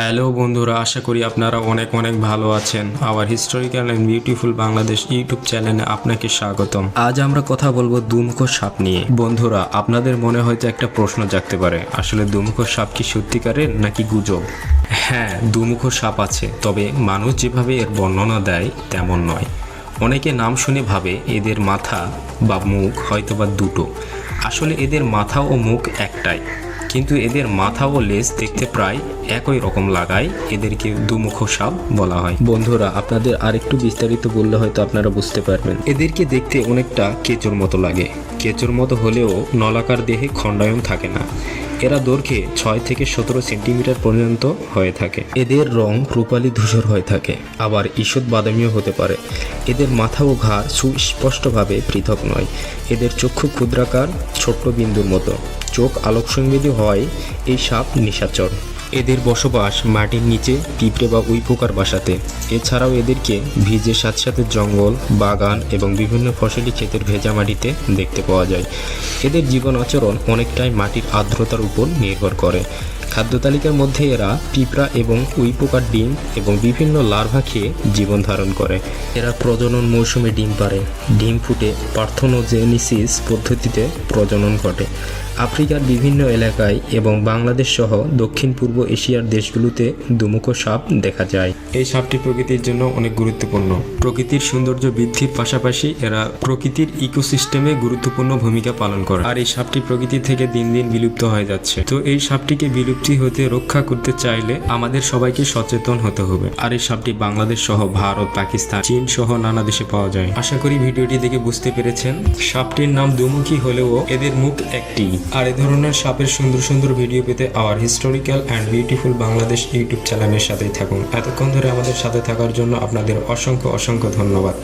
Hello বন্ধুরা, আশা করি আপনারা অনেক অনেক ভালো আছেন। Our historical and beautiful Bangladesh YouTube চ্যানেলে আপনাকে স্বাগতম। আজ আমরা কথা বলব দুমুখ সাপ নিয়ে। বন্ধুরা, আপনাদের মনে হয়তো একটা প্রশ্ন জাগতে পারে, আসলে দুমুখ সাপ কি সত্যিকারের নাকি গুজব? হ্যাঁ দুমুখ সাপ আছে, তবে মানুষ যেভাবে এর বর্ণনা দেয় তেমন নয়। অনেকে নাম শুনে ভাবে এদের মাথা বা মুখ হয়তোবা দুটো। আসলে এদের মাথা ও মুখ একটাই। কিন্তু এদের মাথা ও লেজ দেখতে প্রায় একই রকম লাগায় এদেরকে দুমুখ সাপ বলা হয়। বন্ধুরা আপনাদের আরেকটু বিস্তারিত বললে হয়তো আপনারা বুঝতে পারবেন। এদেরকে দেখতে অনেকটা কেঁচোর মতো লাগে। কেঁচোর মতো হলেও নলাকার দেহে খণ্ডায়ন থাকে না। এরা দৈর্ঘ্যে ছয় থেকে সতেরো সেন্টিমিটার পর্যন্ত হয়ে থাকে। এদের রং রূপালি ধূসর হয়ে থাকে, আবার ঈষৎ বাদামিও হতে পারে। এদের মাথা ও ঘাড় সুস্পষ্টভাবে পৃথক নয়। এদের চক্ষু ক্ষুদ্রাকার, ছোট্ট বিন্দুর মতো। চোখ আলোকসংবেদী হওয়ায় এই সাপ নিশাচর। এদের বসবাস মাটির নিচে, পিঁপড়ে বা উই পোকার বাসাতে। এছাড়াও এদেরকে ভিজে সাথে সাথে জঙ্গল, বাগান এবং বিভিন্ন ফসলি ক্ষেতের ভেজা মাটিতে দেখতে পাওয়া যায়। এদের জীবন আচরণ অনেকটাই মাটির আর্দ্রতার উপর নির্ভর করে। খাদ্য তালিকার মধ্যে এরা পিঁপড়া এবং উই পোকার ডিম এবং বিভিন্ন লার্ভা খেয়ে জীবন ধারণ করে। এরা প্রজনন মৌসুমে ডিম পারে ডিম ফুটে পার্থনোজেনিসিস পদ্ধতিতে প্রজনন ঘটে। আফ্রিকার বিভিন্ন এলাকায় এবং বাংলাদেশ সহ দক্ষিণ পূর্ব এশিয়ার দেশগুলোতে দুমুখো সাপ দেখা যায়। এই সাপটি প্রকৃতির জন্য অনেক গুরুত্বপূর্ণ। প্রকৃতির সৌন্দর্য বৃদ্ধির পাশাপাশি এরা প্রকৃতির ইকোসিস্টেমে গুরুত্বপূর্ণ ভূমিকা পালন করে। আর এই সাপটি প্রকৃতি থেকে দিন দিন বিলুপ্ত হয়ে যাচ্ছে। তো এই সাপটিকে বিলুপ্তি হতে রক্ষা করতে চাইলে আমাদের সবাইকে সচেতন হতে হবে। আর এই সাপটি বাংলাদেশ সহ ভারত, পাকিস্তান, চীন সহ নানা দেশে পাওয়া যায়। আশা করি ভিডিওটি দেখে বুঝতে পেরেছেন, সাপটির নাম দুমুখী হলেও এদের মুখ একটি। আর এ ধরনের সাপের সুন্দর সুন্দর ভিডিও পেতে our historical and beautiful Bangladesh YouTube চ্যানেলের সাথেই থাকুন। এতক্ষণ ধরে আমাদের সাথে থাকার জন্য আপনাদের অসংখ্য অসংখ্য ধন্যবাদ।